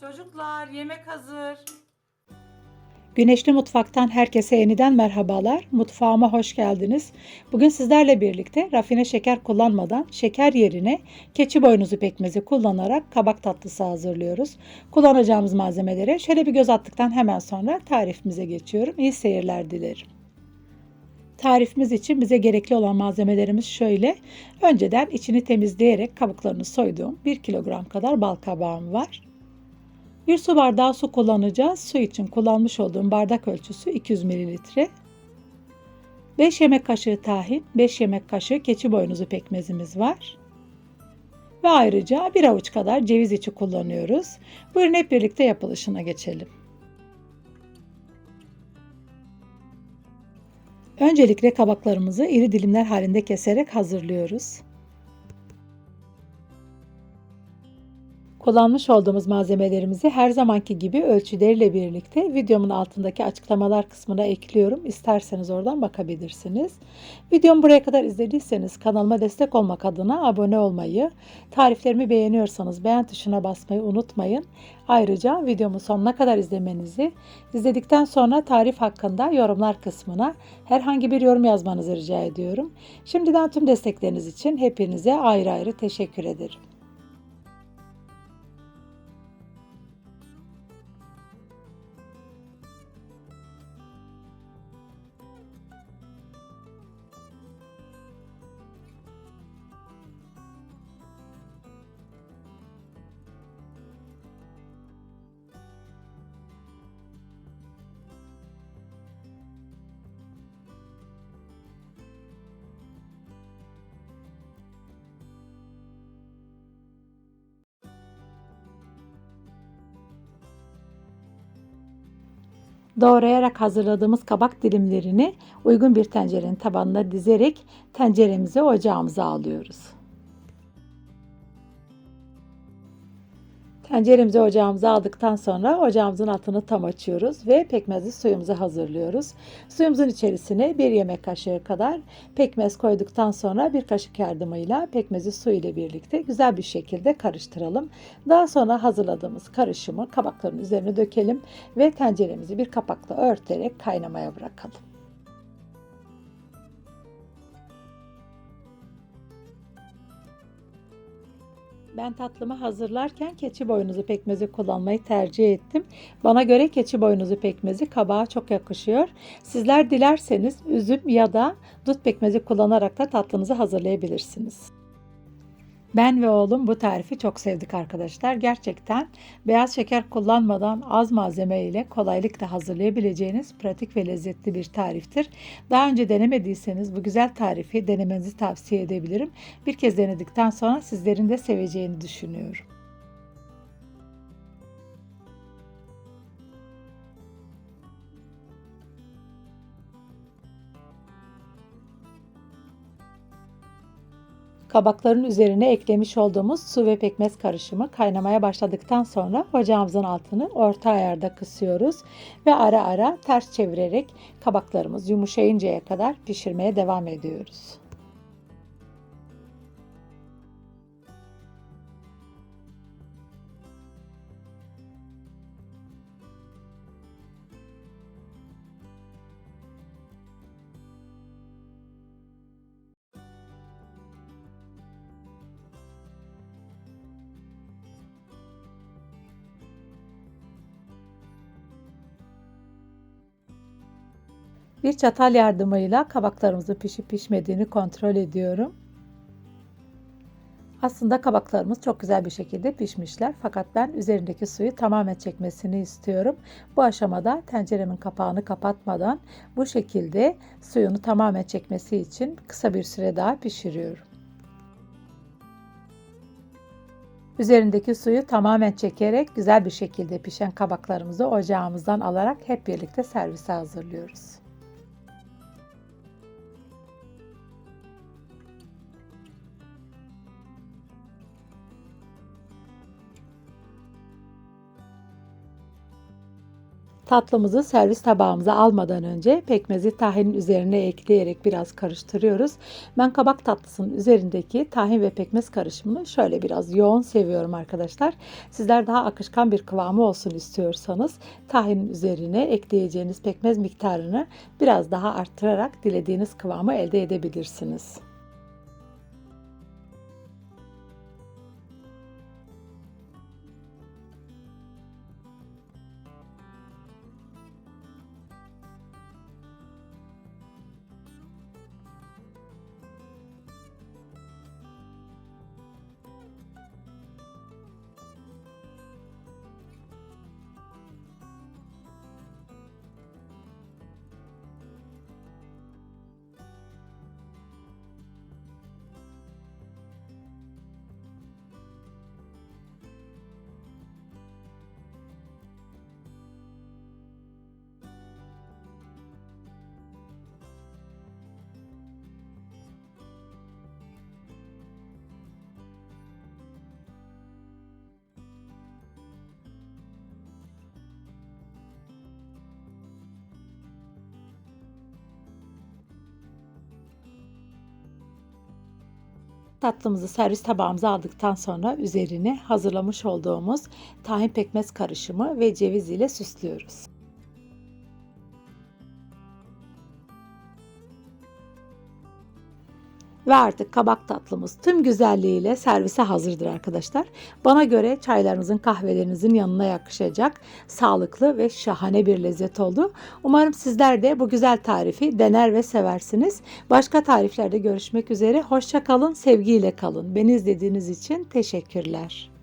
Çocuklar yemek hazır. Güneşli Mutfak'tan herkese yeniden merhabalar. Mutfağıma hoş geldiniz. Bugün sizlerle birlikte rafine şeker kullanmadan şeker yerine keçi boynuzu pekmezi kullanarak kabak tatlısı hazırlıyoruz. Kullanacağımız malzemelere şöyle bir göz attıktan hemen sonra tarifimize geçiyorum. İyi seyirler dilerim. Tarifimiz için bize gerekli olan malzemelerimiz şöyle. Önceden içini temizleyerek kabuklarını soyduğum 1 kilogram kadar bal kabağım var. Bir su bardağı su kullanacağız. Su için kullanmış olduğum bardak ölçüsü 200 mililitre. 5 yemek kaşığı tahin, 5 yemek kaşığı keçi boynuzu pekmezimiz var. Ve ayrıca bir avuç kadar ceviz içi kullanıyoruz. Buyurun hep birlikte yapılışına geçelim. Öncelikle kabaklarımızı iri dilimler halinde keserek hazırlıyoruz. Kullanmış olduğumuz malzemelerimizi her zamanki gibi ölçüleriyle birlikte videomun altındaki açıklamalar kısmına ekliyorum. İsterseniz oradan bakabilirsiniz. Videomu buraya kadar izlediyseniz kanalıma destek olmak adına abone olmayı, tariflerimi beğeniyorsanız beğen tuşuna basmayı unutmayın. Ayrıca videomu sonuna kadar izlemenizi, izledikten sonra tarif hakkında yorumlar kısmına herhangi bir yorum yazmanızı rica ediyorum. Şimdiden tüm destekleriniz için hepinize ayrı ayrı teşekkür ederim. Doğrayarak hazırladığımız kabak dilimlerini uygun bir tencerenin tabanına dizerek tenceremizi ocağımıza alıyoruz. Tenceremizi ocağımıza aldıktan sonra ocağımızın altını tam açıyoruz ve pekmezli suyumuzu hazırlıyoruz. Suyumuzun içerisine bir yemek kaşığı kadar pekmez koyduktan sonra bir kaşık yardımıyla pekmezi su ile birlikte güzel bir şekilde karıştıralım. Daha sonra hazırladığımız karışımı kabakların üzerine dökelim ve tenceremizi bir kapakla örterek kaynamaya bırakalım. Ben tatlımı hazırlarken keçi boynuzu pekmezi kullanmayı tercih ettim. Bana göre keçi boynuzu pekmezi kabağa çok yakışıyor. Sizler dilerseniz üzüm ya da dut pekmezi kullanarak da tatlınızı hazırlayabilirsiniz. Ben ve oğlum bu tarifi çok sevdik arkadaşlar. Gerçekten beyaz şeker kullanmadan az malzeme ile kolaylıkla hazırlayabileceğiniz pratik ve lezzetli bir tariftir. Daha önce denemediyseniz bu güzel tarifi denemenizi tavsiye edebilirim. Bir kez denedikten sonra sizlerin de seveceğini düşünüyorum. Kabakların üzerine eklemiş olduğumuz su ve pekmez karışımı kaynamaya başladıktan sonra ocağımızın altını orta ayarda kısıyoruz ve ara ara ters çevirerek kabaklarımız yumuşayıncaya kadar pişirmeye devam ediyoruz. Bir çatal yardımıyla kabaklarımızın pişip pişmediğini kontrol ediyorum. Aslında kabaklarımız çok güzel bir şekilde pişmişler fakat ben üzerindeki suyu tamamen çekmesini istiyorum. Bu aşamada tenceremin kapağını kapatmadan bu şekilde suyunu tamamen çekmesi için kısa bir süre daha pişiriyorum. Üzerindeki suyu tamamen çekerek güzel bir şekilde pişen kabaklarımızı ocağımızdan alarak hep birlikte servise hazırlıyoruz. Tatlımızı servis tabağımıza almadan önce pekmezi tahinin üzerine ekleyerek biraz karıştırıyoruz. Ben kabak tatlısının üzerindeki tahin ve pekmez karışımını şöyle biraz yoğun seviyorum arkadaşlar. Sizler daha akışkan bir kıvamı olsun istiyorsanız tahinin üzerine ekleyeceğiniz pekmez miktarını biraz daha arttırarak dilediğiniz kıvamı elde edebilirsiniz. Tatlımızı servis tabağımıza aldıktan sonra üzerine hazırlamış olduğumuz tahin pekmez karışımı ve ceviz ile süslüyoruz. Ve artık kabak tatlımız tüm güzelliğiyle servise hazırdır arkadaşlar. Bana göre çaylarınızın kahvelerinizin yanına yakışacak sağlıklı ve şahane bir lezzet oldu. Umarım sizler de bu güzel tarifi dener ve seversiniz. Başka tariflerde görüşmek üzere. Hoşça kalın, sevgiyle kalın. Beni izlediğiniz için teşekkürler.